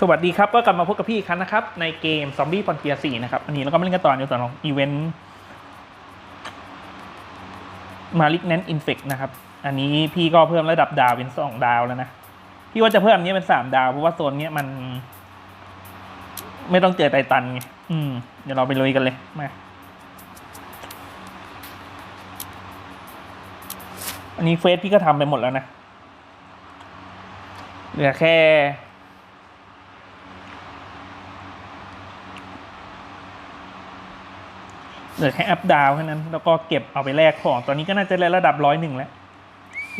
สวัสดีครับ ก็กลับมาพบกับพี่อีกครั้งนะครับ ในเกมซอมบี้ฟอนเทียสี่นะครับ อันนี้เราก็มาเล่นกันต่อในส่วนของอีเวนต์มาลิกแนนอินเฟกนะครับ อันนี้พี่ก็เพิ่มระดับดาวเป็นสองดาวแล้วนะ พี่ว่าจะเพิ่มอันนี้เป็นสามดาว เพราะว่าโซนเนี้ยมัน ไม่ต้องเจอไททันไงอืม เดี๋ยวเราไปลุยกันเลยมาอันนี้เฟซพี่ก็ทำไปหมดแล้วนะเหลือแค่ เหลือแค่อัพดาวแค่นั้น แล้วก็เก็บเอาไปแลกของ ตอนนี้ก็น่าจะได้ระดับร้อยหนึ่งแล้ว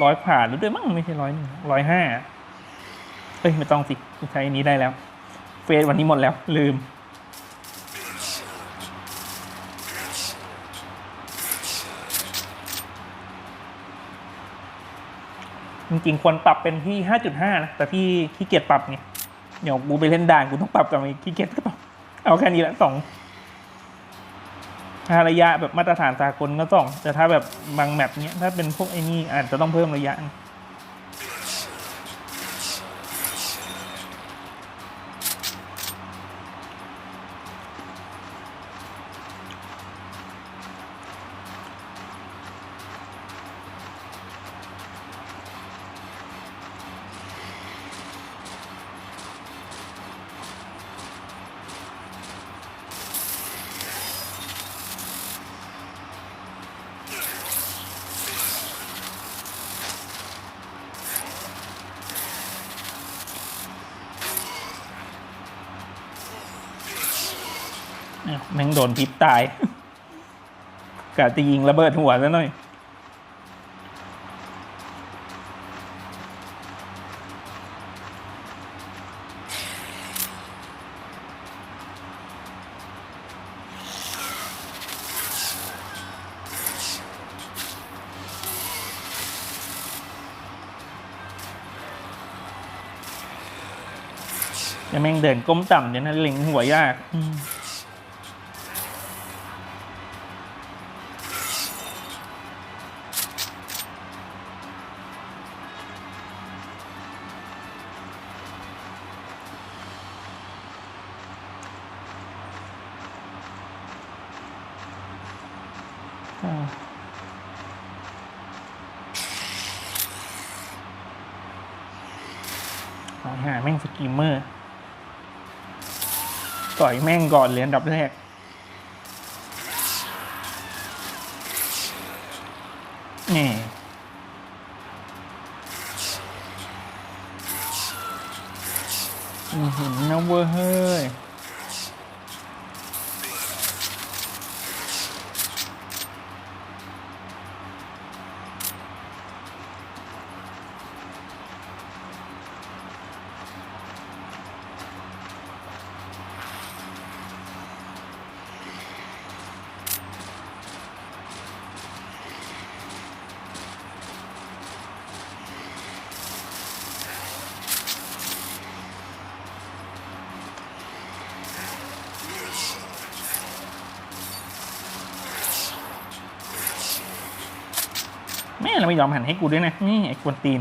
ร้อยผ่านหรือด้วยมั้งไม่ใช่ร้อยหนึ่งร้อยห้าเอ้ยไม่ต้องสิใช้อันนี้ได้แล้ว เฟซวันนี้หมดแล้ว ลืม จริงๆควรปรับเป็นที่ 5.5 นะ แต่พี่ขี้เกียจปรับไงเดี๋ยวกูไปเล่นด่านกูต้องปรับกับไอ้ขี้เกียจก็ปรับเอาแค่นี้ละสอง ถ้าระยะแบบมาตรฐานสากลก็ต้อง แต่ถ้าแบบบางแมปเนี้ยถ้าเป็นพวกไอ้นี่อาจจะต้องเพิ่มระยะ แม่งโดนพิษตายกะจะยิงระเบิดหัวซะหน่อย จะแม่งเดินก้มต่ำเดี๋ยวนั้นเล็งหัวยาก อืม หาแม่งสกิมเมอร์ ต่อยแม่งก่อนเลยอันดับแรก นี่อือหือนะเว้ย แม่เราไม่ยอมหันให้กูด้วยนะ นี่ไอ้ควนตีน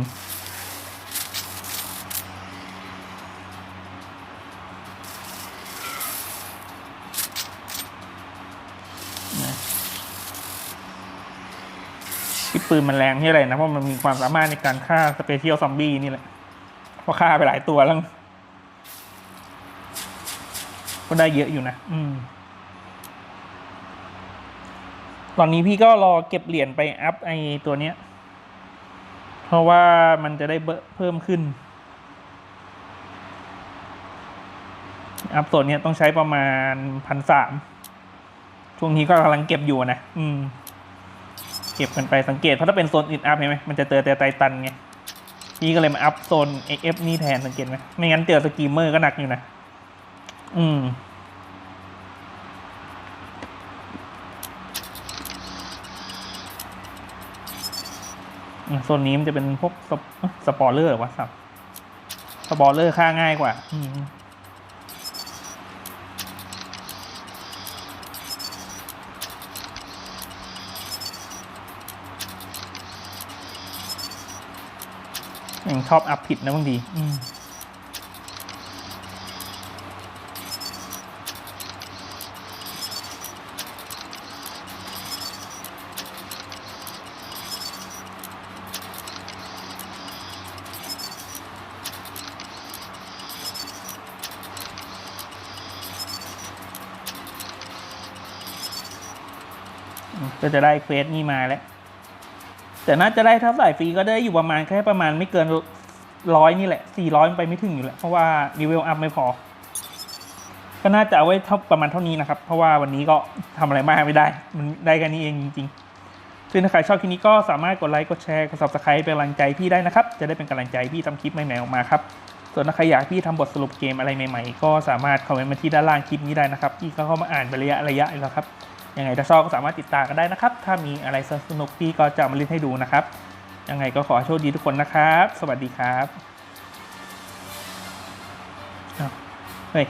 ที่ปืนมันแรงที่อะไรนะ เพราะมันมีความสามารถในการฆ่าสเปเชียลซอมบี้นี่แหละเพราะฆ่าไปหลายตัวแล้ว ก็ได้เยอะอยู่นะ อืม ตอนนี้พี่ก็รอเก็บเหรียญไปอัพไอตัวเนี้ย เพราะว่ามันจะได้เพิ่มขึ้น อัพตัวเนี้ยต้องใช้ประมาณพันสามช่วงนี้ก็กำลังเก็บอยู่นะ อืม เก็บกันไปสังเกต เพราะถ้าเป็นโซนอื่นอัพเห็นไหมมันจะเจอแต่ไตตันไง พี่ก็เลยมาอัพโซน XF นี่แทนสังเกตไหมไม่งั้นเจอสกีมเมอร์ก็หนักอยู่นะ อืม โซนนี้มันจะเป็นพวกสปเอ๊ะสปอร์เลอร์วะสับสปอร์เลอร์ค่าง่ายกว่าอืมยังชอบอัพผิดนะบางทีอืม ก็จะได้เควสนี่มาแล้ว แต่น่าจะได้ถ้าสายฟรีก็ได้อยู่ประมาณแค่ประมาณไม่เกินร้อยนี่แหละสี่ร้อยไปไม่ถึงอยู่แล้ว เพราะว่ารีเวลอัพไม่พอ ก็น่าจะเอาไว้เท่าประมาณเท่านี้นะครับ เพราะว่าวันนี้ก็ทำอะไรมากไม่ได้ มันได้แค่นี้เองจริงๆซึ่งถ้าใครชอบคลิปนี้ก็สามารถกดไลค์กดแชร์กด subscribe เป็นกำลังใจพี่ได้นะครับ จะได้เป็นกำลังใจพี่ทำคลิปใหม่ๆออกมาครับส่วนถ้าใครอยากพี่ทำบทสรุปเกมอะไรใหม่ๆ ก็สามารถคอมเมนต์มาที่ด้านล่างคลิปนี้ได้นะครับ พี่ก็เข้ามาอ่านเป็นระยะระยะแล้วครับ ยังไงถ้าชอบก็สามารถติดตามกันได้นะครับ ถ้ามีอะไรสนุกพี่ก็จะมาเล่นให้ดูนะครับ ยังไงก็ขอโชคดีทุกคนนะครับ สวัสดีครับเฮ้ย